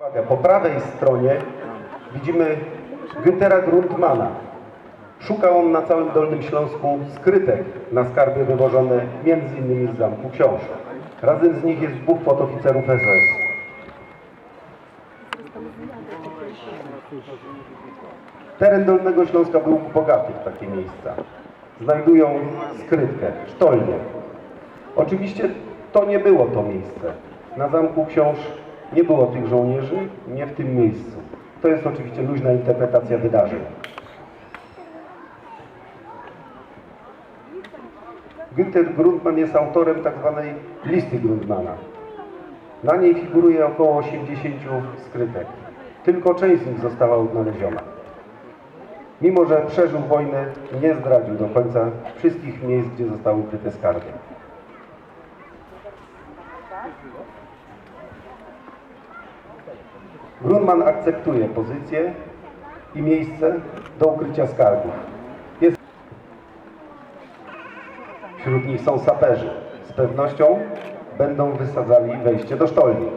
Uwaga, po prawej stronie widzimy Güntera Grundmana. Szuka on na całym Dolnym Śląsku skrytek na skarby wywożone m.in. z Zamku Książ. Razem z nich jest dwóch podoficerów SS. Teren Dolnego Śląska był bogaty w takie miejsca. Znajdują skrytkę, sztolnię. Oczywiście to nie było to miejsce. Na Zamku Książ nie było tych żołnierzy, nie w tym miejscu. To jest oczywiście luźna interpretacja wydarzeń. Günther Grundmann jest autorem tzw. listy Grundmana. Na niej figuruje około 80 skrytek. Tylko część z nich została odnaleziona. Mimo, że przeżył wojnę, nie zdradził do końca wszystkich miejsc, gdzie zostały ukryte skarby. Grunman akceptuje pozycję i miejsce do ukrycia skarbów. Jest... Wśród nich są saperzy. Z pewnością będą wysadzali wejście do sztolni.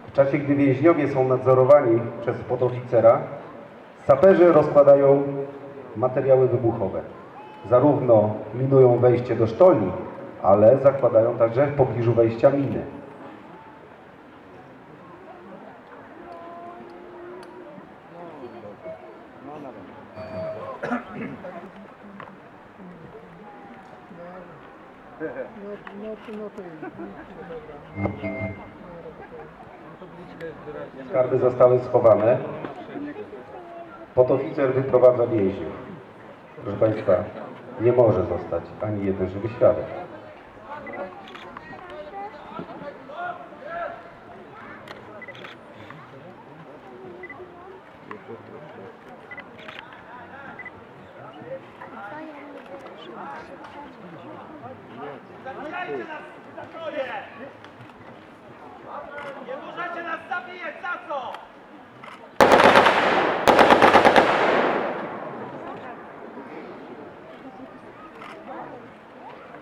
W czasie, gdy więźniowie są nadzorowani przez podoficera, saperzy rozkładają materiały wybuchowe. Zarówno minują wejście do sztolni, ale zakładają także w pobliżu wejścia miny. Skarby zostały schowane. Podoficer wyprowadza więźniów. Proszę Państwa, nie może zostać ani jeden żywy świadek.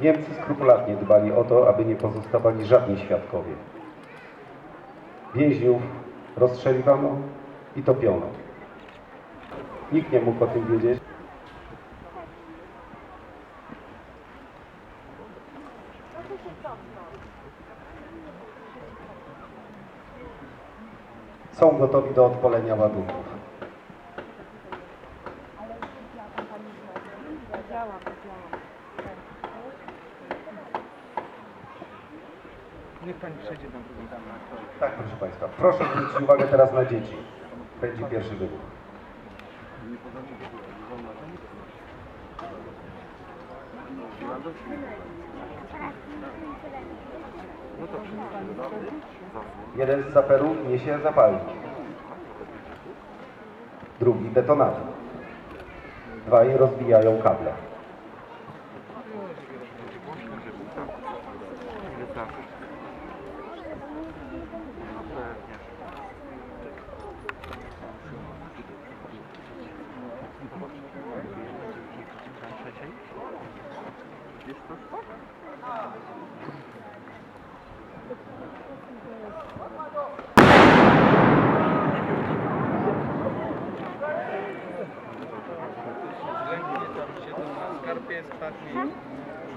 Niemcy skrupulatnie dbali o to, aby nie pozostawali żadni świadkowie. Więźniów rozstrzeliwano i topiono. Nikt nie mógł o tym wiedzieć. Są gotowi do odpalenia ładunków. Przejdzie na drugą stronę. Tak, proszę Państwa. Proszę zwrócić uwagę teraz na dzieci. Będzie pierwszy wybuch. Jeden z saperów niesie zapalnik. Drugi detonator. Dwaj rozbijają kable.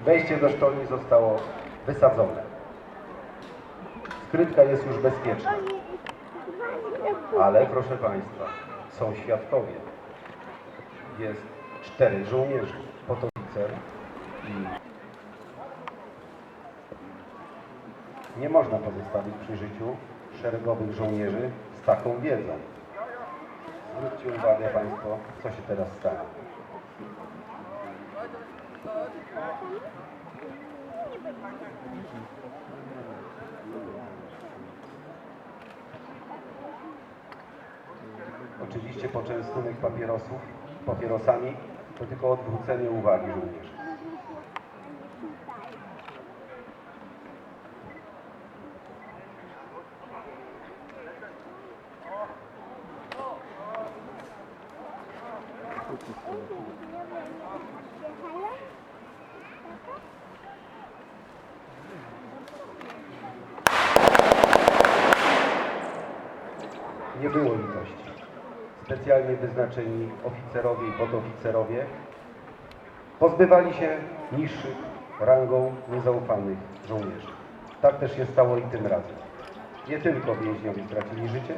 Wejście do sztolni zostało wysadzone. Skrytka jest już bezpieczna. Ale proszę Państwa, są świadkowie. Jest cztery żołnierzy, podoficer i nie można pozostawić przy życiu szeregowych żołnierzy z taką wiedzą. Zwróćcie uwagę Państwo, co się teraz stanie. Oczywiście poczęstunek papierosów papierosami, to tylko odwrócenie uwagi żołnierzy. Nie było litości. Specjalnie oficerowie i podoficerowie pozbywali się niższych rangą niezaufanych żołnierzy. Tak też się stało i tym razem. Nie tylko więźniowie stracili życie,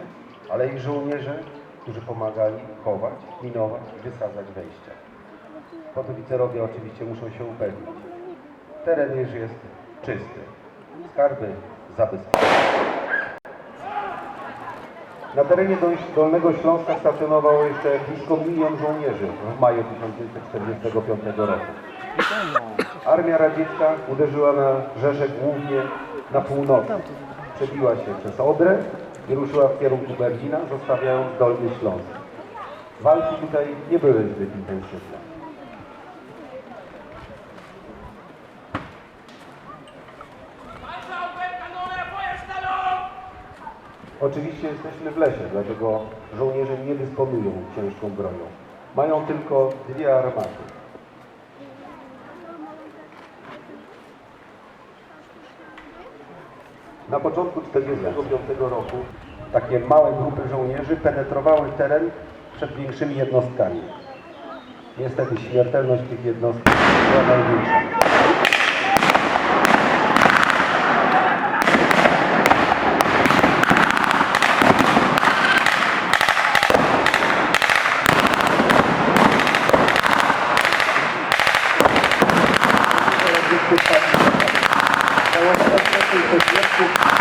ale i żołnierze, którzy pomagali chować, minować, wysadzać wejścia. Podoficerowie oczywiście muszą się upewnić. Teren już jest czysty. Skarby zabezpieczone. Na terenie Dol- Dolnego Śląska stacjonowało jeszcze blisko milion żołnierzy w maju 1945 roku. Armia radziecka uderzyła na Rzeszę głównie na północy. Przebiła się przez Odrę i ruszyła w kierunku Berlina, zostawiając Dolny Śląsk. Walki tutaj nie były zbyt intensywne. Oczywiście jesteśmy w lesie, dlatego żołnierze nie dysponują ciężką bronią. Mają tylko dwie armaty. Na początku 1945 roku takie małe grupy żołnierzy penetrowały teren przed większymi jednostkami. Niestety śmiertelność tych jednostek była największa. توسلت لحجيتكم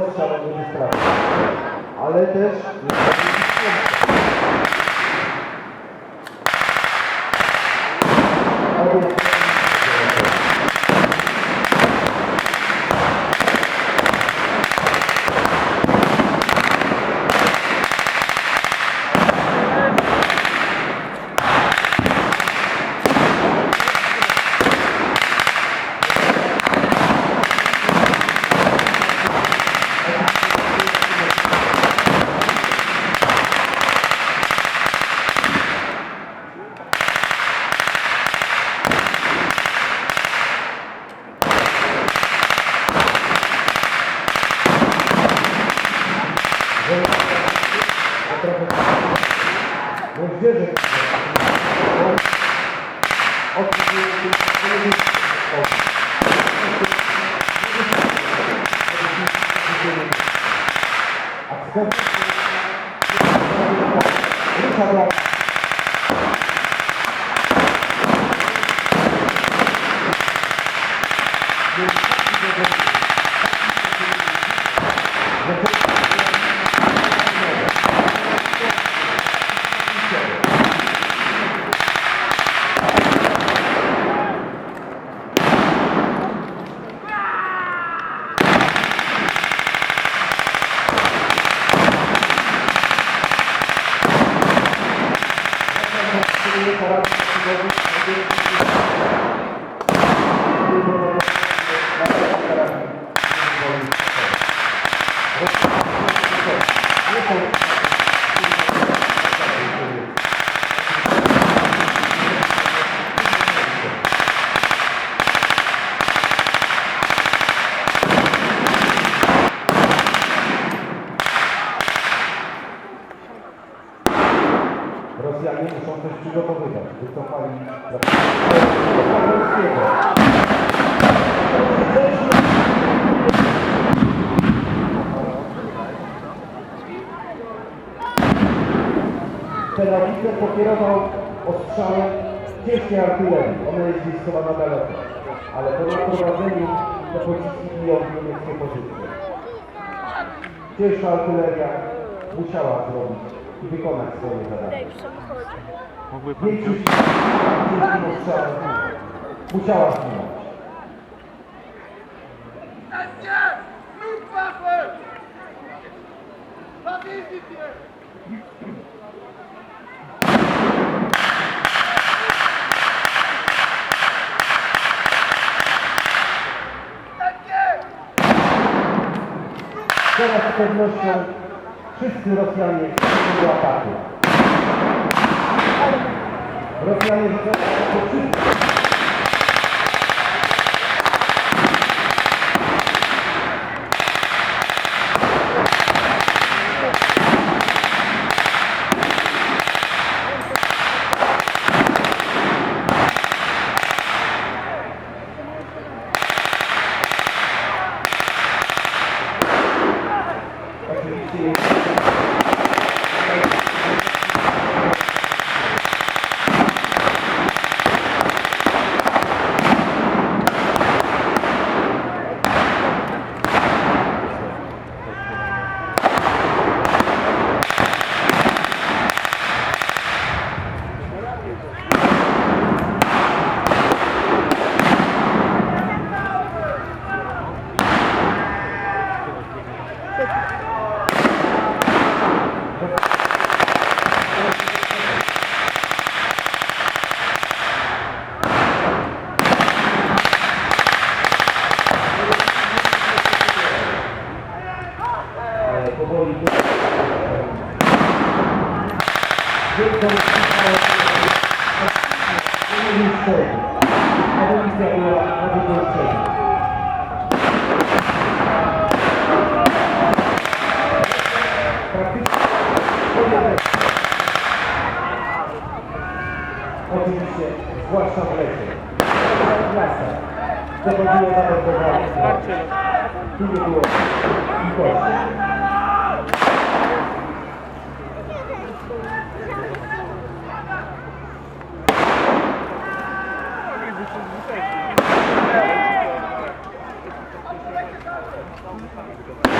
ten ostrzał będzie straszny. Ale też Başkanım. I zapraszam. Terrawice pokierował ostrzałem ciężkiej artylerii. Ona jest gdzieś schowana daleko. Ale po naprowadzeniu te pociski biją niemieckie pozycje. Ciężka artyleria musiała zrobić i wykonać swoje zadanie. Mógłby pan Większość musiała zginąć. Teraz z pewnością wszyscy Rosjanie do ataku. Rosjanie zaczęli po wszystkim. W lasach dochodziło nawet do walki. Tu nie było litości. Chłopcy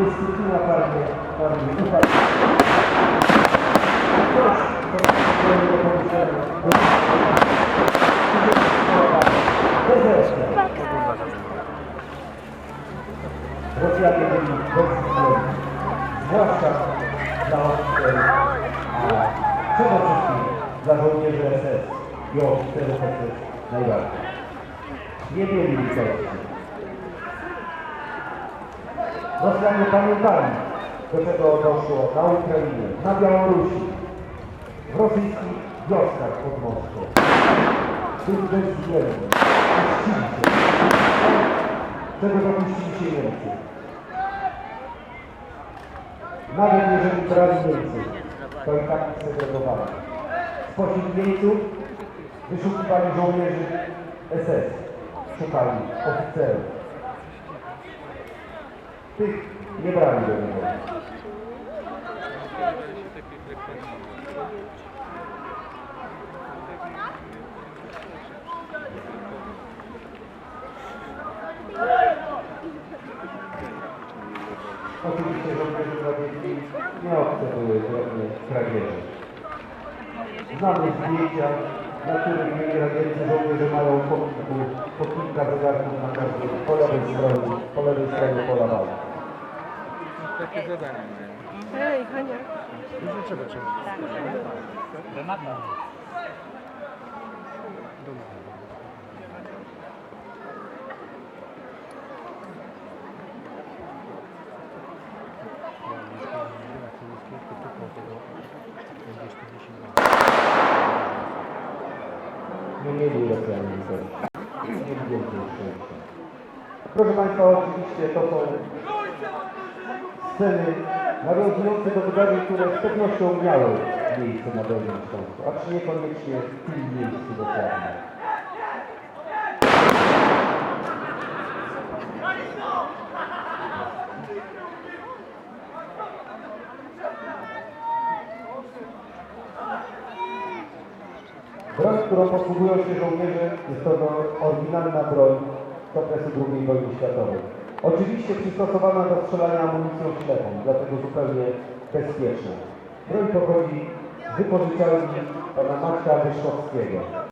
Dyscyplina bardziej, bardziej upadł. Coś, co do pomyślenia. Dezercja. Rosjanie byli bezwzględni. Zwłaszcza dla oficerów, a przede wszystkim dla żołnierzy SS i oficerów SS najbardziej. Nie mieli litości. Rosjanie pamiętali, do czego doszło na Ukrainie, na Białorusi, w rosyjskich wioskach pod Moskwą. Byli bezwzględni, uczcili się. Czego dopuścili się Niemcy. Nawet jeżeli brali Niemcy, to i tak ich. Spośród Niemców wyszukiwali żołnierzy SS. Szukali oficerów. Tych nie brali do niego. Oczywiście żołnierze radziecki nie obce były drobne kradzieże. Znamy zdjęcia, na których mieli radzieccy żołnierze mają po kilka zegarków na każdym, po lewej stronie, po lewej stronie pola walki. Takie zadania mają. Hej, Hania. Dużo czego trzeba. Będzie 40 lat. nie mieli. Proszę Państwa, oczywiście to są sceny nawiązujące do wydarzeń, które z pewnością miały miejsce na Dolnym Śląsku, acz niekoniecznie w tym miejscu dokładnie. Broń, którą posługują się żołnierze, jest to oryginalna broń z okresu II wojny światowej. Oczywiście przystosowana do strzelania amunicją ślepą, dlatego zupełnie bezpieczna. Broń pochodzi z wypożyczalni pana Maćka Wyszkowskiego.